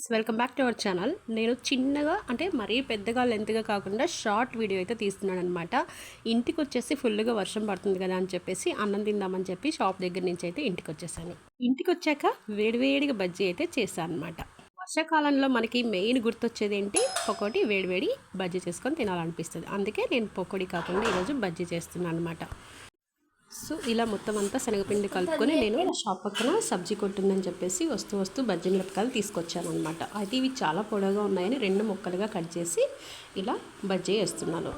Friends welcome back to our channel. నేను చిన్నగా అంటే మరీ పెద్దగా లెంత్గా కాకుండా షార్ట్ వీడియో అయితే తీస్తున్నాను అనమాట ఇంటికి వచ్చేసి ఫుల్గా వర్షం పడుతుంది కదా అని చెప్పేసి అన్నం తిందామని చెప్పి షాప్ దగ్గర నుంచి అయితే ఇంటికి వచ్చేసాను ఇంటికి వచ్చాక వేడివేడిగా బజ్జీ అయితే చేశాను అనమాట వర్షాకాలంలో మనకి మెయిన్ గుర్తొచ్చేది ఏంటి? ఒకటి వేడివేడి బజ్జీ చేసుకొని తినాలనిపిస్తుంది. అందుకే నేను పకోడీ కాకుండా ఈరోజు బజ్జీ చేస్తున్నాను అనమాట సో ఇలా మొత్తం అంతా శనగపిండి కలుపుకొని నేను షాప్ పక్కన సబ్జీ కొట్టుందని చెప్పేసి వస్తూ వస్తూ బజ్జీ మిరపకాయలు తీసుకొచ్చాను అనమాట అయితే ఇవి చాలా పొడవుగా ఉన్నాయని రెండు ముక్కలుగా కట్ చేసి ఇలా బజ్జీ వేస్తున్నాను.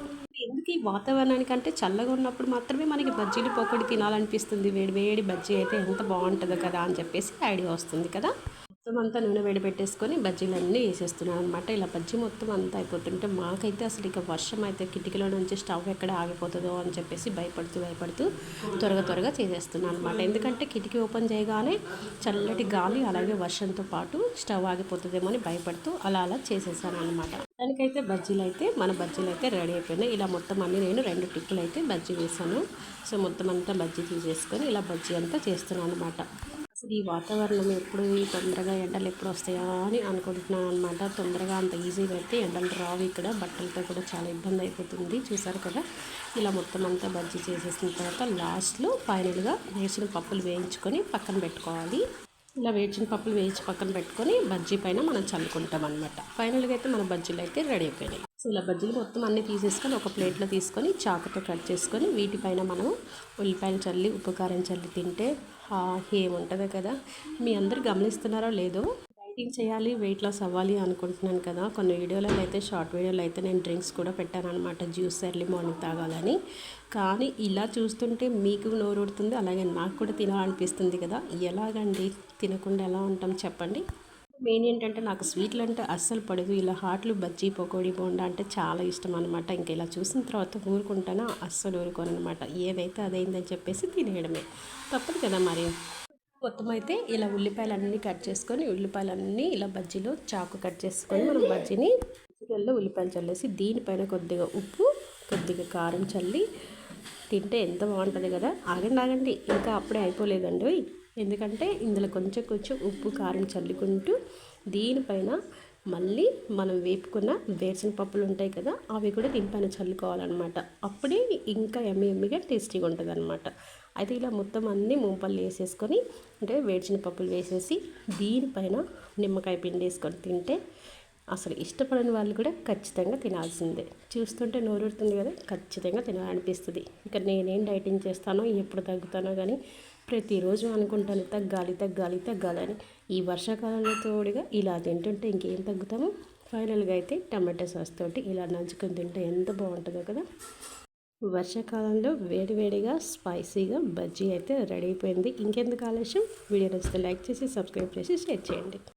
ఎందుకు ఈ వాతావరణానికంటే చల్లగా ఉన్నప్పుడు మాత్రమే మనకి బజ్జీలు పొక్కడి తినాలనిపిస్తుంది. వేడి వేడి బజ్జీ అయితే ఎంత బాగుంటుందో కదా అని చెప్పేసి ఐడియా వస్తుంది కదా. మొత్తం అంతా నూనె వేడి పెట్టేసుకొని బజ్జీలన్నీ వేసేస్తున్నాను అనమాట ఇలా బజ్జీ మొత్తం అంతా అయిపోతుంటే మాకైతే అసలు ఇక వర్షం అయితే కిటికీలో నుంచి స్టవ్ ఎక్కడ ఆగిపోతుందో అని చెప్పేసి భయపడుతూ భయపడుతూ త్వరగా త్వరగా చేసేస్తున్నాను అనమాట ఎందుకంటే కిటికీ ఓపెన్ చేయగానే చల్లటి గాలి అలాగే వర్షంతో పాటు స్టవ్ ఆగిపోతుందేమో అని భయపడుతూ అలా అలా చేసేసాను అనమాట దానికైతే బజ్జీలు అయితే మన బజ్జీలు అయితే రెడీ అయిపోయినాయి. ఇలా మొత్తం అన్ని నేను రెండు టిక్కులు అయితే బజ్జీ వేసాను. సో మొత్తం అంతా బజ్జీ తీసేసుకొని ఇలా బజ్జీ అంతా చేస్తున్నాను అనమాట అసలు ఈ వాతావరణం ఎప్పుడు తొందరగా ఎండలు ఎప్పుడు వస్తాయా అని అనుకుంటున్నాను అనమాట తొందరగా అంత ఈజీగా అయితే ఎండలు రావు ఇక్కడ. బట్టలతో కూడా చాలా ఇబ్బంది అయిపోతుంది. చూసారు కదా? ఇలా మొత్తం అంతా బజ్జీ చేసేసిన తర్వాత లాస్ట్లో ఫైనల్గా వేసిన పప్పులు వేయించుకొని పక్కన పెట్టుకోవాలి. ఇలా వేచిన పప్పులు వేయించి పక్కన పెట్టుకొని బజ్జీ పైన మనం చల్లుకుంటాం అనమాట ఫైనల్గా అయితే మన బజ్జీలు అయితే రెడీ అయిపోయినాయి. సో ఇలా బజ్జీలు మొత్తం అన్నీ తీసేసుకొని ఒక ప్లేట్లో తీసుకొని చాకుతో కట్ చేసుకొని వీటిపైన మనం ఉల్లిపాయలు చల్లి ఉప్పు కారం చల్లి తింటే ఏముంటుందో కదా. మీ అందరు గమనిస్తున్నారో లేదో డైటింగ్ చేయాలి వెయిట్ లాస్ అవ్వాలి అనుకుంటున్నాను కదా. కొన్ని వీడియోలలో అయితే షార్ట్ వీడియోలో అయితే నేను డ్రింక్స్ కూడా పెట్టాను అనమాట జ్యూస్ ఎర్లీ మార్నింగ్ తాగాలని. కానీ ఇలా చూస్తుంటే మీకు నోరుడుతుంది అలాగే నాకు కూడా తినాలనిపిస్తుంది కదా. ఎలాగండి? తినకుండా ఎలా ఉంటాం? చెప్పండి. మెయిన్ ఏంటంటే నాకు స్వీట్లు అంటే అస్సలు పడదు. ఇలా హాట్లు బజ్జీ పకోడీ బోండా అంటే చాలా ఇష్టం అనమాట ఇంకా ఇలా చూసిన తర్వాత ఊరుకుంటానో? అస్సలు ఊరుకోను అనమాట ఏదైతే అదైందని చెప్పేసి తినేయడమే. తప్పదు కదా మరి. మొత్తం అయితే ఇలా ఉల్లిపాయలన్నీ కట్ చేసుకొని ఉల్లిపాయలన్నీ ఇలా బజ్జీలో చాకు కట్ చేసుకొని మనం బజ్జీని చికెన్లో ఉల్లిపాయలు చల్లేసి దీనిపైన కొద్దిగా ఉప్పు కొద్దిగా కారం చల్లి తింటే ఎంత బాగుంటుంది కదా. ఆగండి ఆగండి. ఇంకా అప్పుడే అయిపోలేదండి. ఎందుకంటే ఇందులో కొంచెం కొంచెం ఉప్పు కారం చల్లుకుంటూ దీనిపైన మళ్ళీ మనం వేపుకున్న వేరుశన పప్పులు ఉంటాయి కదా అవి కూడా దీనిపైన చల్లుకోవాలన్నమాట. అప్పుడే ఇంకా ఎమ్మి ఎమ్మిగా టేస్టీగా ఉంటుంది అనమాట అయితే ఇలా మొత్తం అన్నీ ముంపలు వేసేసుకొని అంటే వేడిచిన పప్పులు వేసేసి దీనిపైన నిమ్మకాయ పిండి వేసుకొని తింటే అసలు ఇష్టపడని వాళ్ళు కూడా ఖచ్చితంగా తినాల్సిందే. చూస్తుంటే నోరుడుతుంది కదా ఖచ్చితంగా తినాలనిపిస్తుంది. ఇక నేనేం డైటింగ్ చేస్తానో ఎప్పుడు తగ్గుతానో కానీ ప్రతిరోజు అనుకుంటాను తగ్గాలి తగ్గాలి తగ్గాలని. ఈ వర్షాకాలంలో తోడుగా ఇలా తింటుంటే ఇంకేం తగ్గుతాము? ఫైనల్గా అయితే టమాటో సాస్ తోటి ఇలా నంచుకొని తింటే ఎంత బాగుంటుందో కదా? వర్షాకాలంలో వేడివేడిగా స్పైసీగా బజ్జీ అయితే రెడీ అయిపోయింది. ఇంకెందుకు ఆలస్యం? వీడియో నచ్చితే లైక్ చేసి సబ్స్క్రైబ్ చేసి షేర్ చేయండి.